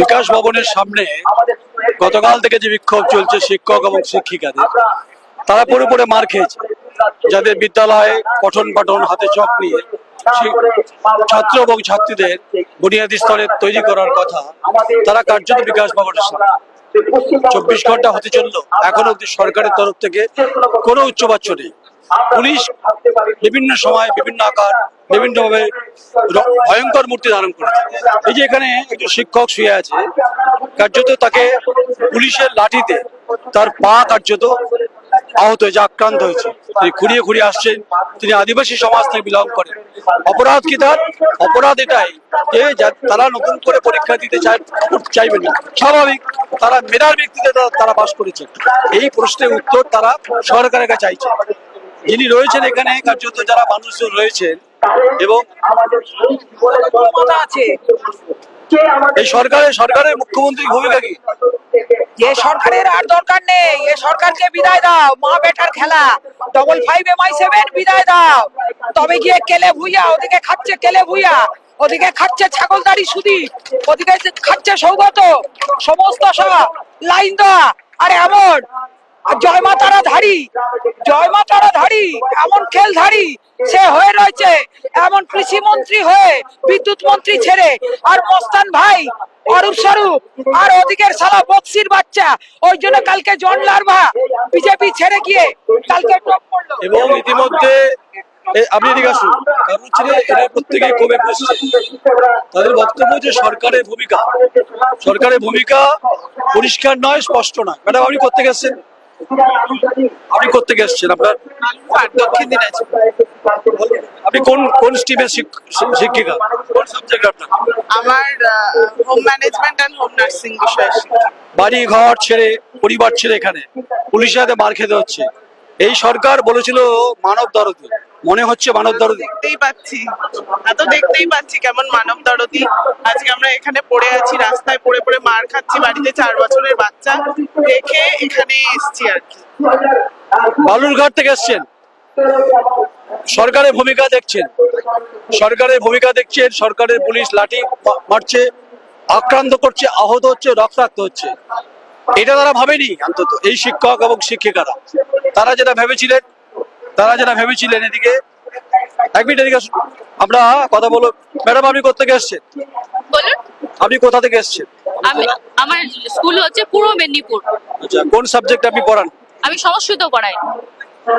বিকাশ ভবনের সামনে গতকাল থেকে যে বিক্ষোভ চলছে শিক্ষক এবং শিক্ষিকাদের তারা পড়ে পড়ে মার খেয়েছে। যাদের বিদ্যালয়ে পঠন পাঠন হাতে চক নিয়ে ছাত্র এবং ছাত্রীদের বুনিয়াদী স্তরে তৈরি করার কথা তারা কার্যত বিকাশ ভবনের সামনে। চব্বিশ ঘণ্টা হতে চলল। এখনও অব্দি সরকারের তরফ থেকে কোনো উচ্চবাচ্য নেই। পুলিশ বিভিন্ন সময়, বিভিন্ন আকার বিভিন্ন ভাবে ভয়ঙ্কর মূর্তি ধারণ করেছে। এই যে এখানে একজন শিক্ষক শুয়ে আছে, কার্যত তাকে পুলিশের লাঠিতে তার পা কার্যত আহত হয়েছে, আক্রান্ত হয়েছে। তিনি খুঁড়িয়ে খুঁড়িয়ে আসছেন। তিনি আদিবাসী সমাজ থেকে বিলং করেন। অপরাধ কি তার? অপরাধ এটাই যে তারা নতুন করে পরীক্ষা দিতে চাইবেন না। স্বাভাবিক, তারা মেধার ব্যক্তিতে তারা- বাস করেছেন এই প্রশ্নের উত্তর তারা সরকারের কাছে চাইছে। যিনি রয়েছেন এখানে কার্যত যারা মানুষজন রয়েছেন এবং এই সরকারের সরকারের মুখ্যমন্ত্রীর ভূমিকা কি? সরকারের আর দরকার নেই। এ সরকারকে বিদায় দাও। মা বেটার খেলা। Double five M I seven বিদায় দাও। তবে গিয়ে কেলে ভুইয়া, ওদিকে খাচ্ছে কেলে ভুইয়া, ওদিকে খাচ্ছে ছাগলদারি সুদি, ওদিকে খাচ্ছে সৌগত, সমস্ত সব লাইন দেওয়া। আর এমন আর জয় মাতারা ধারী। জয় মাতারা ধারী। এমন খেল ধারী সে হয়ে রয়েছে। এমন কৃষি মন্ত্রী হয়ে বিদ্যুৎ মন্ত্রী ছেড়ে। আর মস্তান ভাই, অরূপ স্বরূপ, আর ওদিকের সালা বক্সির বাচ্চা। ওই জন্য কালকে জন লারভা বিজেপি ছেড়ে গিয়ে কালকে এবং ইতিমধ্যে আপনি এদিকে আসুন। কারণ হচ্ছে এরা প্রত্যেকেই ক্ষোভে বসছে তাদের বক্তব্য যে সরকারের ভূমিকা। সরকারের ভূমিকা পরিষ্কার নয়, স্পষ্ট নয়। ম্যাডাম, আপনি করতে এসছেন আপনি করতে এসেছেন? আপনার দক্ষিণ দিনাজপুর। আপনি কোন কোন স্ট্রিমের শিক্ষিকা? কোন সাবজেক্ট আপনার? আমার home management and home nursing বিষয়ে বাড়ি ঘর ছেড়ে পরিবার ছেড়ে এখানে। পুলিশের হাতে মার খেতে হচ্ছে। এই সরকার বলেছিল মানব দরদি। মনে হচ্ছে মানব দরদি দেখতেই পাচ্ছি। এত দেখতেই পাচ্ছি কেমন মানব দরদি। আজকে আমরা এখানে পড়ে আছি রাস্তায় পড়ে পড়ে মার খাচ্ছি বাড়িতে চার বছরের বাচ্চা। রেখে এখানে এসছি আর কি। বালুরঘাট থেকে এসছেন। সরকারের ভূমিকা দেখছেন। সরকারের ভূমিকা দেখছেন সরকারের পুলিশ লাঠি মারছে আক্রান্ত করছে আহত হচ্ছে রক্তাক্ত হচ্ছে। এটা তারা ভাবেনি অন্তত এই শিক্ষক এবং শিক্ষিকারা। তারা যেটা ভেবেছিলেন তারা যেটা ভেবেছিলেন এদিকে এক মিনিট এদিকে আমরা কথা বলো ম্যাডাম আপনি কোথেকে এসছেন? বলুন। আপনি কোথা থেকে এসছেন? আমি আমার স্কুল হচ্ছে পূর্ব মেদিনীপুর। আচ্ছা কোন সাবজেক্ট আপনি পড়ান? আমি সংস্কৃত পড়াই।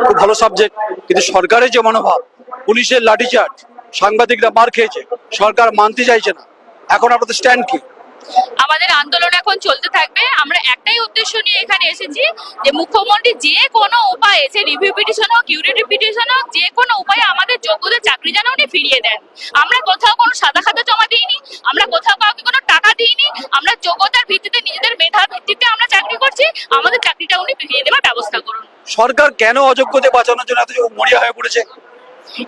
খুব ভালো সাবজেক্ট কিন্তু সরকারের যে মনোভাব পুলিশের লাঠিচার্জ সাংবাদিকরা মার খেয়েছে সরকার মানতে চাইছে না। এখন আপনাদের স্ট্যান্ড কি? আমাদের আন্দোলন এখন চলতে থাকবে। আমরা একটাই উদ্দেশ্য নিয়ে এখানে এসেছি যে মুখ্যমন্ত্রী যে কোনো উপায়ে, সে রিভিউ পিটিশন হোক ইউরিটি পিটিশন হোক, যে কোনো উপায়ে আমাদের যোগ্যদের চাকরি যেন উনি ফিরিয়ে দেন। আমরা কোথাও কোনো সাদা খাতা জমা দিইনি, আমরা কোথাও কাউকে কোনো টাকা দিইনি, আমরা যোগ্যতার ভিত্তিতে নিজেদের মেধার ভিত্তিতে আমরা চাকরি করছি, আমাদের চাকরিটা উনি ফিরিয়ে দেওয়ার ব্যবস্থা করুন। সরকার কেন অযোগ্যদের বাঁচানোর জন্য এত মরিয়া হয়ে পড়েছে?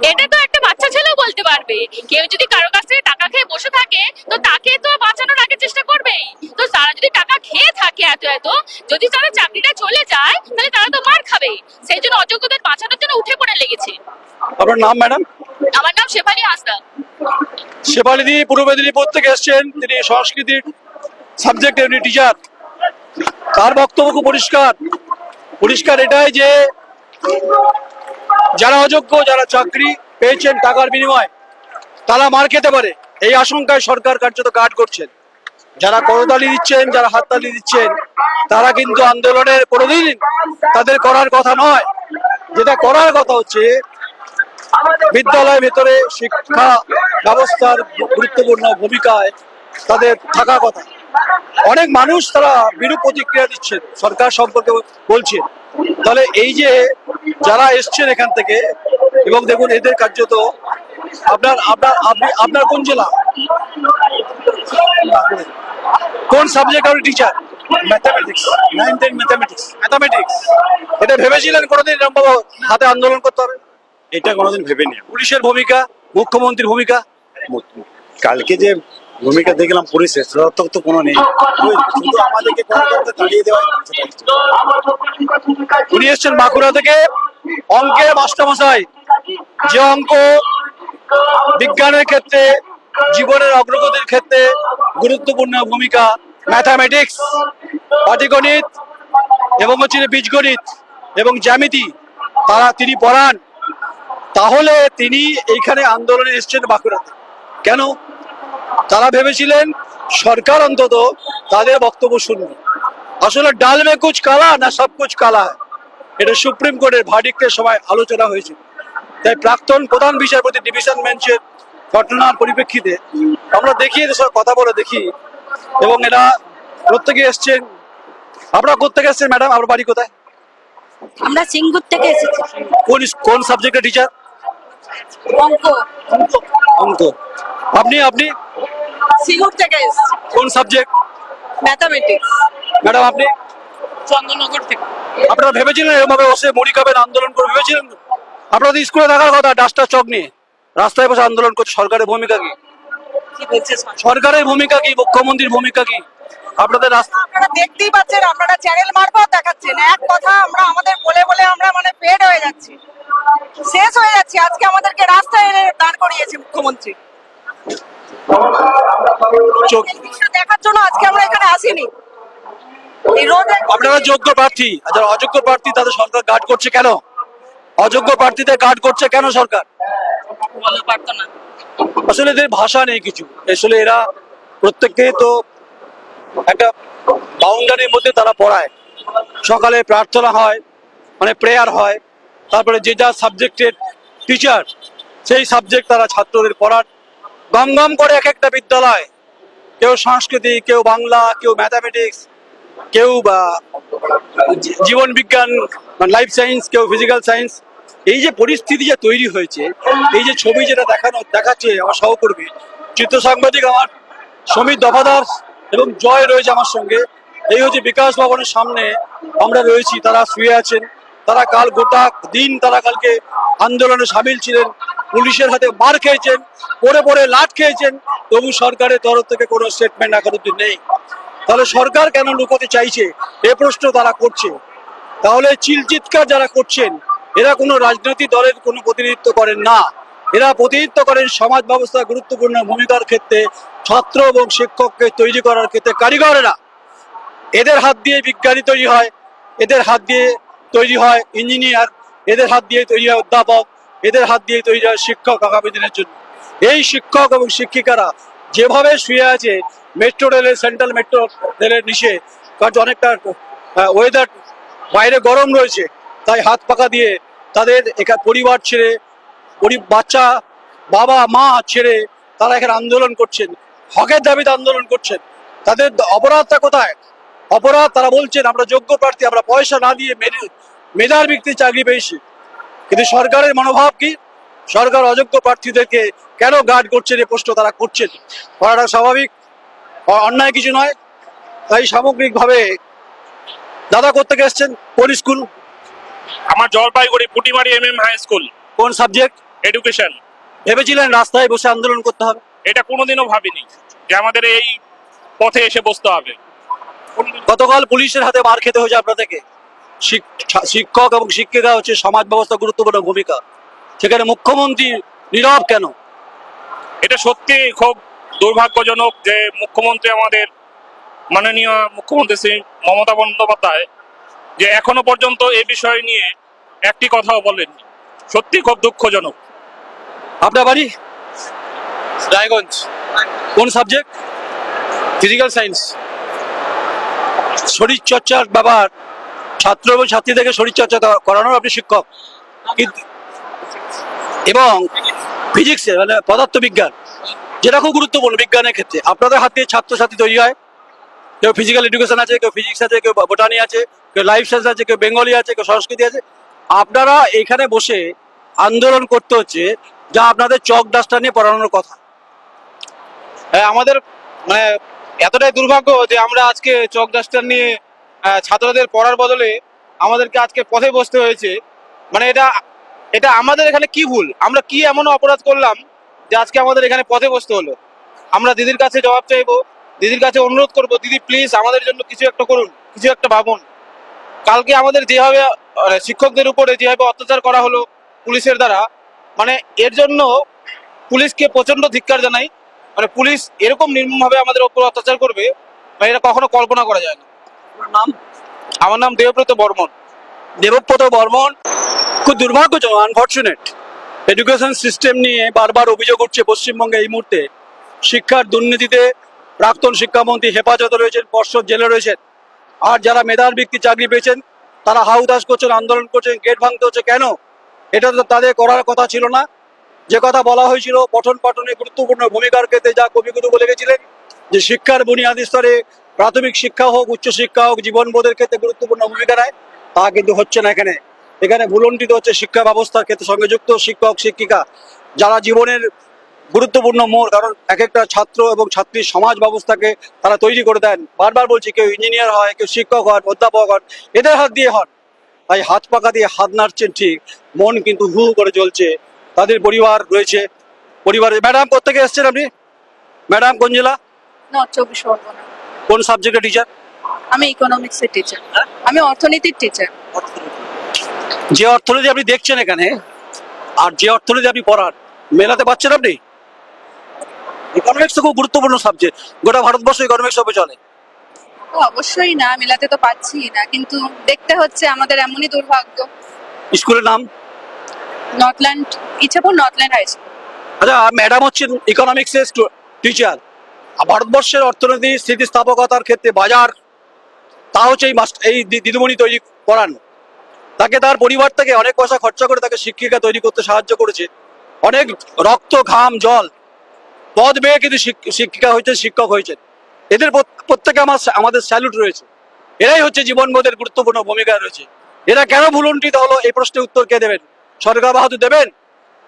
এটা তো একটা বাচ্চা ছেলেও বলতে পারবে। কেউ যদি কারও কাছ থেকে টাকা খেয়ে বসে থাকে তো তাকে তো বাঁচানোর আগে চেষ্টা করবেই। তো তারা যদি টাকা খেয়ে থাকে এত এত যদি তারা চাকরিটা চলে যায় তাহলে তারা তো মার খাবে সেই জন্য অযোগ্যদের বাঁচানোর জন্য উঠে পড়ে লেগেছে। আপনার নাম ম্যাডাম? আমার নাম শেফালি হাসদা শেফালিদি পূর্ব মেদিনীপুর থেকে এসছেন। তিনি সংস্কৃতির সাবজেক্ট উনি টিচার তার বক্তব্য খুব পরিষ্কার। পরিষ্কার এটাই যে যারা অযোগ্য, যারা চাকরি পেয়েছেন টাকার বিনিময়ে, তারা মার খেতে পারে। এই আশঙ্কায় সরকার কার্যত কাট করছেন। যারা করতালি দিচ্ছেন, যারা হাততালি দিচ্ছেন, তারা কিন্তু আন্দোলনের কোনোদিন তাদের করার কথা নয়। যেটা করার কথা হচ্ছে, বিদ্যালয়ের ভেতরে শিক্ষা ব্যবস্থার গুরুত্বপূর্ণ ভূমিকায় তাদের থাকা কথা। অনেক মানুষ তারা বিরূপ প্রতিক্রিয়া দিচ্ছেন, সরকার সম্পর্কে বলছেন। তাহলে এই যে যারা এসছেন এখান থেকে এবং দেখুন এদের কার্যত আপনার আপনার আপনি আপনার কোন জেলা? কোন সাবজেক্ট আপনি teacher mathematics nine ten mathematics mathematics এটা ভেবেছিলেন কোনোদিন হাতে আন্দোলন করতে হবে? এটা কোনোদিন ভেবেনি পুলিশের ভূমিকা মুখ্যমন্ত্রীর ভূমিকা? কালকে যে ভূমিকা দেখলাম পুলিশের তো কোনো নেই। শুধু আমাদেরকে কোনো দেওয়া উনি এসছেন বাঁকুড়া থেকে। অঙ্কের মাস্টারমশাই, যে অঙ্ক বিজ্ঞানের ক্ষেত্রে, জীবনের অগ্রগতির ক্ষেত্রে গুরুত্বপূর্ণ ভূমিকা ম্যাথামেটিক্স পাটিগণিত এবং হচ্ছে বীজগণিত এবং জ্যামিতি তারা তিনি পড়ান, তাহলে তিনি এইখানে আন্দোলনে এসছেন বাঁকুড়াতে। কেন? তারা ভেবেছিলেন সরকার অন্তত তাদের বক্তব্য শুনবে। আসলে ডাল মে কুচ কালা না সব কুচ কালা হয়। এটা সুপ্রিম কোর্টের ভার্ডিক্টের সময় আলোচনা হয়েছিল তাই প্রাক্তন প্রধান বিচারপতি ডিভিশন বেঞ্চের ঘটনার পরিপ্রেক্ষিতে আমরা দেখি এদের সঙ্গে কথা বলে দেখি এবং এরা প্রত্যেকে এসছেন। আপনারা কোথেকে এসছেন ম্যাডাম আপনার বাড়ি কোথায়? আমরা সিঙ্গুর থেকে এসেছি। কোন কোন সাবজেক্টের টিচার অঙ্ক। অঙ্ক। আপনি আপনি? সিঙ্গুর থেকে কোন সাবজেক্ট ম্যাথামেটিক্স ম্যাডাম আপনি? চন্দ্রনগর থেকে। আপনারা ভেবেছিলেন এরকমভাবে বসে মুড়ি খাবেন আন্দোলন করে ভেবেছিলেন আপনাদের স্কুলে থাকার কথা ডাস্টার চক নিয়ে। রাস্তায় বসে আন্দোলন করছে সরকারের ভূমিকা কি? কি সরকারের ভূমিকা কি? মুখ্যমন্ত্রীর ভূমিকা কি? আপনাদের রাস্তা আপনারা দেখতেই পাচ্ছেন আপনারা চ্যানেল মারফত দেখাচ্ছেন। এক কথা আমরা আমাদের বলে বলে আমরা মানে পেড হয়ে যাচ্ছি। শেষ হয়ে যাচ্ছে। আজকে আমাদেরকে রাস্তায় এনে দাঁড় করিয়েছে মুখ্যমন্ত্রী। দেখার জন্য আজকে আমরা এখানে আসিনি। আপনারা যোগ্য প্রার্থী যারা অযোগ্য প্রার্থী, তাদের সরকার গার্ড করছে কেন? অযোগ্য প্রার্থীদের গার্ড করছে কেন সরকার? আসলে এদের ভাষা নেই কিছু। আসলে এরা প্রত্যেককে তো একটা বাউন্ডারির মধ্যে তারা পড়ায়। সকালে প্রার্থনা হয় মানে প্রেয়ার হয়, তারপরে যে যা সাবজেক্টের টিচার সেই সাবজেক্ট তারা ছাত্রদের পড়ান গম গম করে এক একটা বিদ্যালয়। কেউ সংস্কৃতি, কেউ বাংলা, কেউ ম্যাথামেটিক্স কেউ বা জীবন বিজ্ঞান লাইফ সায়েন্স কেউ ফিজিক্যাল সায়েন্স এই যে পরিস্থিতি যে তৈরি হয়েছে, এই যে ছবি যেটা দেখানো দেখাচ্ছে আমার সহকর্মী চিত্র সাংবাদিক আমার, সমীর দফাদার এবং জয় রয়েছে আমার সঙ্গে। এই হচ্ছে বিকাশ ভবনের সামনে আমরা রয়েছি, তারা শুয়ে আছেন। তারা কাল গোটা দিন তারা কালকে আন্দোলনে সামিল ছিলেন, পুলিশের হাতে মার খেয়েছেন পরে পরে লাট খেয়েছেন। তবু সরকারের তরফ থেকে কোনো স্টেটমেন্ট এখন নেই। তাহলে সরকার কেন লুকোতে চাইছে? এ প্রশ্ন তারা করছে। তাহলে চিলচিৎকার যারা করছেন, এরা কোনো রাজনৈতিক দলের কোনো প্রতিনিধিত্ব করেন না। এরা প্রতিনিধিত্ব করেন সমাজ ব্যবস্থা গুরুত্বপূর্ণ ভূমিকার ক্ষেত্রে, ছাত্র এবং শিক্ষককে তৈরি করার ক্ষেত্রে কারিগরেরা। এদের হাত দিয়ে বিজ্ঞানী তৈরি হয়, এদের হাত দিয়ে তৈরি হয় ইঞ্জিনিয়ার, এদের হাত দিয়ে তৈরি হয় অধ্যাপক, এদের হাত দিয়ে তৈরি হয় শিক্ষক আগামী দিনের জন্য। এই শিক্ষক এবং শিক্ষিকারা যেভাবে শুয়ে আছে মেট্রো রেলের, সেন্ট্রাল মেট্রো রেলের নিচে। কারণ অনেকটা ওয়েদার বাইরে গরম রয়েছে, তাই হাত পাকা দিয়ে তাদের এখানে পরিবার ছেড়ে বাচ্চা, বাবা, মা ছেড়ে তারা এখানে আন্দোলন করছেন। হকের দাবিতে আন্দোলন করছেন। তাদের অপরাধটা কোথায়? অপরাধ, তারা বলছেন, আমরা যোগ্য প্রার্থী, আমরা পয়সা না দিয়ে মেধে- মেধার ব্যক্তি চাকরি পেয়েছি। কিন্তু সরকারের মনোভাব কি? সরকার অযোগ্য প্রার্থীদেরকে কেন গার্ড করছেন এই প্রশ্ন তারা করছেন। করাটা স্বাভাবিক। অন্যায় কিছু নয়। তাই সামগ্রিকভাবে দাদা কোথেকে এসছেন? কোন স্কুল? আমার Jalpaiguri Putimari M M high school. কোন সাবজেক্ট? এডুকেশন ভেবেছিলেন রাস্তায় বসে আন্দোলন করতে হবে? এটা কোনোদিনও ভাবিনি যে আমাদের এই পথে এসে বসতে হবে। গতকাল পুলিশের হাতে মার খেতে হয়েছে আপনাদেরকে। শিক- শিক্ষক এবং শিক্ষিকা হচ্ছে সমাজ ব্যবস্থা গুরুত্বপূর্ণ ভূমিকা। সেখানে মুখ্যমন্ত্রী নীরব কেন? এটা সত্যি খুব দুর্ভাগ্যজনক যে মুখ্যমন্ত্রী আমাদের মাননীয় মুখ্যমন্ত্রী শ্রী মমতা বন্দ্যোপাধ্যায় যে এখনও পর্যন্ত এই বিষয় নিয়ে একটি কথাও বলেননি। সত্যি খুব দুঃখজনক। আপনার বাড়ি? রায়গঞ্জ। কোন সাবজেক্ট ফিজিক্যাল সায়েন্স শরীর চর্চার ব্যাপার। ছাত্র এবং ছাত্রীদেরকে শরীর চর্চা তা- করানোর আপনি শিক্ষক। এবং ফিজিক্সে মানে পদার্থ বিজ্ঞান যেটা খুব গুরুত্বপূর্ণ বিজ্ঞানের ক্ষেত্রে। আপনাদের হাতে ছাত্রছাত্রী তৈরি হয়। কেউ ফিজিক্যাল এডুকেশন আছে কেউ ফিজিক্স আছে কেউ বোটানি আছে কেউ লাইফ সায়েন্স আছে কেউ বেঙ্গলি আছে কেউ সংস্কৃতি আছে। আপনারা এখানে বসে আন্দোলন করতে হচ্ছে যা আপনাদের চক ডাস্টার নিয়ে পড়ানোর কথা। হ্যাঁ, আমাদের মানে এতটাই দুর্ভাগ্য যে আমরা আজকে চক ডাস্টার নিয়ে ছাত্রদের পড়ার বদলে আমাদেরকে আজকে পথে বসতে হয়েছে। মানে এটা এটা আমাদের এখানে কি ভুল? আমরা কি এমন অপরাধ করলাম যে আজকে আমাদের এখানে পথে বসতে হলো। আমরা দিদির কাছে জবাব চাইব দিদির কাছে অনুরোধ করব দিদি প্লিজ আমাদের জন্য কিছু একটা করুন কিছু একটা ভাবুন। কালকে আমাদের যেভাবে শিক্ষকদের উপরে যেভাবে অত্যাচার করা হলো পুলিশের দ্বারা মানে এর জন্য পুলিশকে প্রচণ্ড ধিক্কার জানাই। মানে পুলিশ এরকম নির্মম ভাবে আমাদের উপর অত্যাচার করবে মানে এটা কখনো কল্পনা করা যায় না। নাম? আমার নাম দেবব্রত বর্মন। দেবব্রত বর্মন খুব দুর্ভাগ্যজনক আনফর্চুনেট এডুকেশন সিস্টেম নিয়ে বারবার অভিযোগ উঠছে পশ্চিমবঙ্গে এই মুহূর্তে। শিক্ষার দুর্নীতিতে প্রাক্তন শিক্ষামন্ত্রী হেফাজতে রয়েছেন, পর্ষদ জেলে রয়েছেন। আর যারা মেধার ব্যক্তি চাকরি পেয়েছেন, তারা হাউদাস করছেন, আন্দোলন করছেন, গেট ভাঙতে হচ্ছে। কেন? এটা তো তাদের করার কথা ছিল না। যে কথা বলা হয়েছিল, পঠন পাঠনে গুরুত্বপূর্ণ ভূমিকার ক্ষেত্রে যা কবিগুরু বলে গেছিলেন, যে শিক্ষার বুনিয়াদী স্তরে প্রাথমিক শিক্ষা হোক উচ্চশিক্ষা হোক, জীবনবোধের ক্ষেত্রে গুরুত্বপূর্ণ ভূমিকা নেয়, তা কিন্তু হচ্ছে না এখানে। এখানে ভুলন্টিত হচ্ছে শিক্ষা ব্যবস্থার ক্ষেত্রে সঙ্গে যুক্ত শিক্ষক শিক্ষিকা যারা জীবনের গুরুত্বপূর্ণ মোড় কারণ এক একটা ছাত্র এবং ছাত্রীর সমাজ ব্যবস্থাকে তারা তৈরি করে দেন। বারবার বলছি কেউ ইঞ্জিনিয়ার হয় কেউ শিক্ষক হন অধ্যাপক হন এদের হাত দিয়ে হন। তাই হাত পাকা দিয়ে হাত নাড়ছেন ঠিক মন কিন্তু হু করে চলছে তাদের পরিবার রয়েছে পরিবারে ম্যাডাম কোথেকে এসছেন আপনি? ম্যাডাম কোন জেলা? নর্থ চব্বিশ পরগনা। কোন সাবজেক্টের টিচার আমি ইকোনমিক্স এর টিচার আমি অর্থনীতির টিচার যে অর্থনীতি আপনি দেখছেন এখানে আর যে অর্থনীতি আপনি পড়ান মেলাতে পারছেন আপনি? ইকোনমিক্স তো খুব গুরুত্বপূর্ণ সাবজেক্ট গোটা ভারতবর্ষ ইকোনমিক্স হবে চলে অবশ্যই না মেলাতে তো পাচ্ছি না কিন্তু দেখতে হচ্ছে আমাদের এমনই দুর্ভাগ্য। স্কুলের নাম? Northland Ichhapur Northland high school আচ্ছা ম্যাডাম হচ্ছেন ইকোনমিক্সের টিচার ভারতবর্ষের অর্থনীতি স্থিতিস্থাপকতার ক্ষেত্রে বাজার তা হচ্ছে এই এই দিদিমণি তৈরি করান। তাকে তার পরিবার থেকে অনেক পয়সা খরচা করে তাকে শিক্ষিকা তৈরি করতে সাহায্য করেছে। অনেক রক্ত, ঘাম, জল পদ বেয়ে কিন্তু শিক- শিক্ষিকা হয়েছে শিক্ষক হয়েছেন। এদের প্রত্যেকে আমার আমাদের স্যালুট রয়েছে। এরাই হচ্ছে জীবনবোধের গুরুত্বপূর্ণ ভূমিকা রয়েছে। এরা কেন ভুলুন্ঠিত হলো এই প্রশ্নের উত্তর কে দেবেন? সরকার বাহাদুর দেবেন?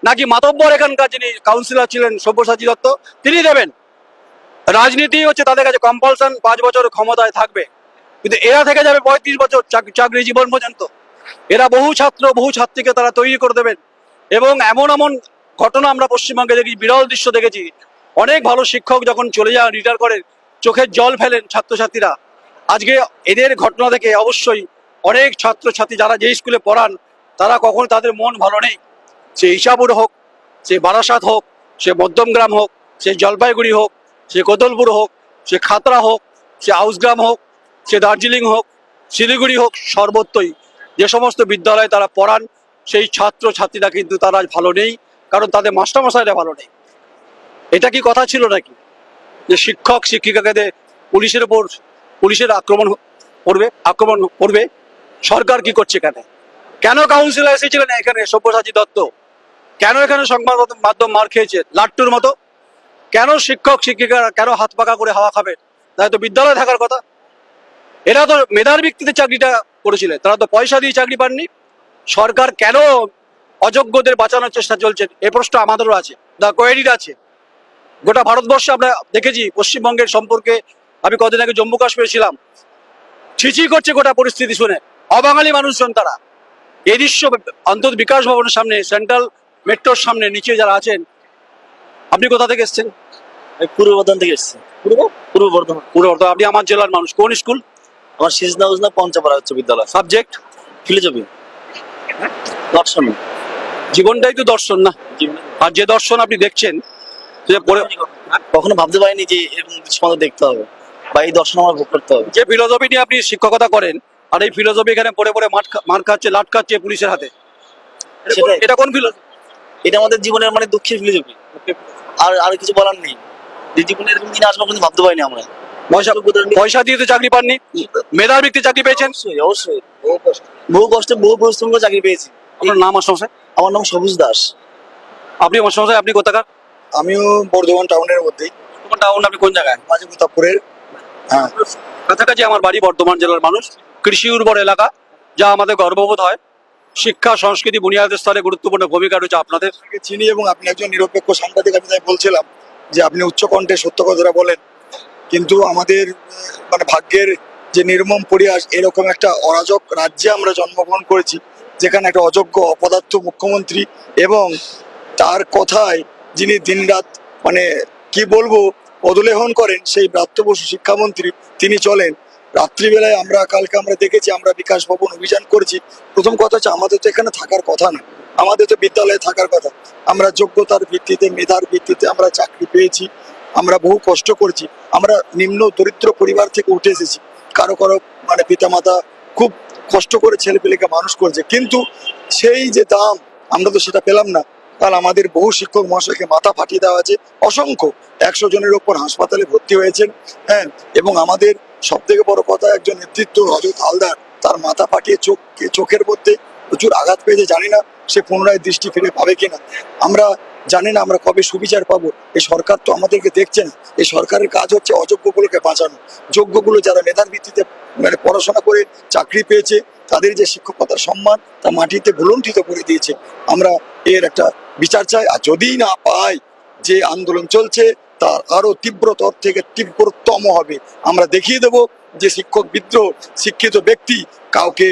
নাকি মাতব্বর এখানকার যিনি কাউন্সিলর ছিলেন সব্যসাচী দত্ত, তিনি দেবেন? রাজনীতি হচ্ছে তাদের কাছে কম্পালশন পাঁচ বছর ক্ষমতায় থাকবে। কিন্তু এরা থেকে যাবে পঁয়ত্রিশ বছর চাকরি জীবন পর্যন্ত। এরা বহু ছাত্র, বহু ছাত্রীকে তারা তৈরি করে দেবেন। এবং এমন এমন ঘটনা আমরা পশ্চিমবঙ্গে দেখি, বিরল দৃশ্য দেখেছি। অনেক ভালো শিক্ষক যখন চলে যান, রিটায়ার করেন, চোখের জল ফেলেন ছাত্রছাত্রীরা। আজকে এদের ঘটনা থেকে অবশ্যই অনেক ছাত্রছাত্রী যারা যে স্কুলে পড়ান, তারা কখনো তাদের মন ভালো নেই। সে ইসাপুর হোক, সে বারাসাত হোক, সে মধ্যমগ্রাম হোক, সে জলপাইগুড়ি হোক, সে কোদলপুর হোক, সে খাতরা হোক, সে আউসগ্রাম হোক, সে দার্জিলিং হোক, শিলিগুড়ি হোক, সর্বত্রই। যে সমস্ত বিদ্যালয়ে তারা পড়ান, সেই ছাত্র ছাত্রীরা কিন্তু তারা ভালো নেই, কারণ তাদের মাস্টারমশাইরা ভালো নেই। এটা কি কথা ছিল নাকি? যে শিক্ষক শিক্ষিকাকে পুলিশের উপর পুলিশের আক্রমণ করবে আক্রমণ করবে? সরকার কি করছে এখানে? কেন কাউন্সিলর এসেছিলেন এখানে সব্যসাচী দত্ত? কেন এখানে সংবাদ মাধ্যম মার খেয়েছে? লাট্টুর মতো? কেন শিক্ষক, শিক্ষিকারা কেন হাত পাকা করে হাওয়া খাবে? তাই তো বিদ্যালয়ে থাকার কথা। এরা তো মেধার ভিত্তিতে চাকরিটা করেছিলেন তারা তো পয়সা দিয়ে চাকরি পাননি। সরকার কেন অযোগ্যদের বাঁচানোর চেষ্টা চলছে? এ প্রশ্ন আমাদেরও আছে দা কোয়েরির আছে। গোটা ভারতবর্ষে আমরা দেখেছি পশ্চিমবঙ্গের সম্পর্কে। আমি কদিন আগে জম্মু কাশ্মীরে ছিলাম। ছিচি করছে গোটা পরিস্থিতি শুনে। অবাঙালি মানুষজন তারা। এই দৃশ্য অন্তত বিকাশ ভবনের সামনে সেন্ট্রাল মেট্রোর সামনে নিচে যারা আছেন আপনি কোথা থেকে এসেছেন? পূর্ব বর্ধমান থেকে এসেছি। পূর্ব? পূর্ব বর্ধমান। পূর্ব বর্ধমান। আপনি আমার জেলার মানুষ। কোন স্কুল? আমার শিজনা উজনা পঞ্চপাড়া উচ্চ বিদ্যালয়। সাবজেক্ট ফিলোজফি দর্শন। জীবনটাই তো দর্শন না। আর যে দর্শন আপনি দেখছেন যে পড়ে- কখনো ভাবতে পারিনি যে এরকম কিছু আমাদের দেখতে হবে বা এই দর্শন আমার ভোগ করতে হবে। যে ফিলোসফি নিয়ে আপনি শিক্ষকতা করেন আর এই ফিলোসফি এখানে পড়ে পড়ে মাঠ খা- মার খাচ্ছে লাট খাচ্ছে পুলিশের হাতে। এটা কোন- ফিলোসফি এটা আমাদের জীবনের মানে দুঃখের ফিলোজফি আর আর কিছু বলার নেই। যে জীবনে এরকম দিন আসবে কিন্তু ভাবতে পারিনি আমরা। পয়সা দিয়ে তো চাকরি পাননি। মেধার ব্যক্তি চাকরি পেয়েছেন? অবশ্যই বহু কষ্টে। বহু পরিশ্রম করে চাকরি পেয়েছি। আপনার নাম মাস্টারমশাই আমার নাম সবুজ দাস। আপনি মাস্টারমশাই আপনি কোথাকার? আমিও বর্ধমান টাউনের মধ্যেই। টাউন আপনি কোন জায়গায়? মাঝে প্রতাপপুরের হ্যাঁ। কাছাকাছি আমার বাড়ি বর্ধমান জেলার মানুষ। কৃষি উর্বর এলাকা যা আমাদের গর্ববোধ হয়। শিক্ষা সংস্কৃতি বুনিয়াদের স্তরে গুরুত্বপূর্ণ ভূমিকা রয়েছে আপনাদের। চিনি এবং আপনি একজন নিরপেক্ষ সাংবাদিক আমি তাই বলছিলাম যে আপনি উচ্চকণ্ঠে সত্য কথাটা বলেন। কিন্তু আমাদের মানে ভাগ্যের যে নির্মম পরিহাস, এরকম একটা অরাজক রাজ্যে আমরা জন্মগ্রহণ করেছি, যেখানে একটা অযোগ্য অপদার্থ মুখ্যমন্ত্রী এবং তার কথায় যিনি দিনরাত মানে কি বলব পদলেহন করেন, সেই ব্রাত্য বসু শিক্ষামন্ত্রী, তিনি চলেন। রাত্রিবেলায় আমরা, কালকে আমরা দেখেছি, আমরা বিকাশ ভবন অভিযান করেছি। প্রথম কথা হচ্ছে, আমাদের তো এখানে থাকার কথা না। আমাদের তো বিদ্যালয়ে থাকার কথা। আমরা যোগ্যতার ভিত্তিতে, মেধার ভিত্তিতে আমরা চাকরি পেয়েছি। আমরা বহু কষ্ট করেছি। আমরা নিম্ন দরিদ্র পরিবার থেকে উঠে এসেছি। কারও কারও মানে পিতামাতা খুব কষ্ট করে ছেলে পেলেকে মানুষ করছে। কিন্তু সেই যে দাম, আমরা তো সেটা পেলাম না। কাল আমাদের বহু শিক্ষক মহাশয়কে মাথা ফাটিয়ে দেওয়া আছে অসংখ্য। একশো জনের ওপর হাসপাতালে ভর্তি হয়েছেন। হ্যাঁ এবং আমাদের সব থেকে বড় কথা একজন নেতৃত্ব রজত হালদার। তার মাথা ফাটিয়ে চোখ, চোখের মধ্যে প্রচুর আঘাত পেয়েছে, জানি না। সে পুনরায় দৃষ্টি ফিরে পাবে কিনা? আমরা জানি না আমরা কবে সুবিচার পাবো। এই সরকার তো আমাদেরকে দেখছে না। এই সরকারের কাজ হচ্ছে অযোগ্যগুলোকে বাঁচানো। যোগ্যগুলো যারা মেধার ভিত্তিতে মানে পড়াশোনা করে চাকরি পেয়েছে, তাদের যে শিক্ষকতার সম্মান তা মাটিতে ভুলুণ্ঠিত করে দিয়েছে। আমরা এর একটা বিচার চাই। আর যদি না পাই যে আন্দোলন চলছে, তার আরও তীব্রতর থেকে তীব্রতম হবে। আমরা দেখিয়ে দেব যে শিক্ষক বিদ্রোহ শিক্ষিত ব্যক্তি কাউকে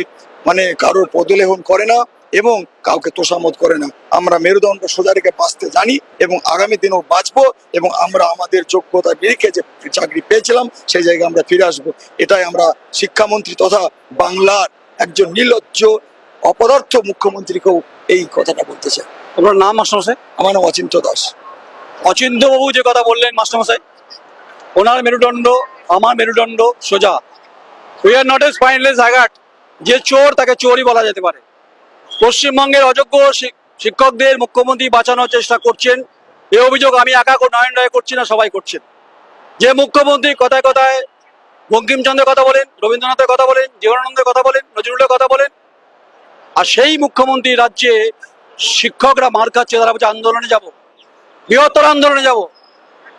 মানে কারোর পদলেহন করে না। এবং কাউকে তোষামত করে না। আমরা মেরুদণ্ড সোজা রেখে বাঁচতে জানি এবং আগামী দিনেও বাঁচবো এবং আমরা আমাদের যোগ্যতা নিরিখে যে চাকরি পেয়েছিলাম সেই জায়গায় আমরা ফিরে আসব। এটাই আমরা শিক্ষামন্ত্রী তথা বাংলার একজন নির্লজ্জ অপদার্থ মুখ্যমন্ত্রীকেও এই কথাটা বলতে চাই। আপনার নাম মাস্টারমশাই? আমার নাম অচিন্ত দাস। অচিন্ত বাবু যে কথা বললেন মাস্টারমশাই ওনার মেরুদণ্ড আমার মেরুদণ্ড সোজা। We are not a spineless হাগাট যে চোর তাকে চোরই বলা যেতে পারে। পশ্চিমবঙ্গের অযোগ্য শিক্ষকদের মুখ্যমন্ত্রী বাঁচানোর চেষ্টা করছেন। এ অভিযোগ আমি একা নয়ন রায় করছি না, সবাই করছেন। যে মুখ্যমন্ত্রী কথায় কথায় বঙ্কিমচন্দ্রের কথা বলেন, রবীন্দ্রনাথের কথা বলেন, জীবনানন্দের কথা বলেন, নজরুলের কথা বলেন, আর সেই মুখ্যমন্ত্রী রাজ্যে শিক্ষকরা মার খাচ্ছে, তারা বলছে, আন্দোলনে যাব। বৃহত্তর আন্দোলনে যাব।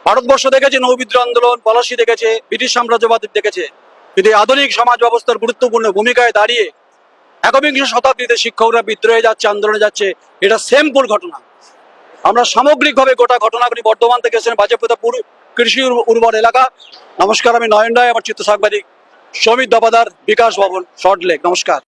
ভারতবর্ষ দেখেছে নৌবিদ্রোহ আন্দোলন, পলাশি দেখেছে, ব্রিটিশ সাম্রাজ্যবাদ দেখেছে। কিন্তু আধুনিক সমাজ ব্যবস্থার গুরুত্বপূর্ণ ভূমিকায় দাঁড়িয়ে একবিংশ শতাব্দীতে শিক্ষকরা বিদ্রোহে যাচ্ছে, আন্দোলনে যাচ্ছে, এটা সেমপুর ঘটনা। আমরা সামগ্রিকভাবে গোটা ঘটনাগুলি বর্ধমান থেকে এসেছেন বাজেপ্রতাপুর কৃষি উর্বর এলাকা। নমস্কার, আমি নয়ন রায় আমার চিত্র সাংবাদিক শ্রমিক দপাদার বিকাশ ভবন শর্ট লেক। নমস্কার।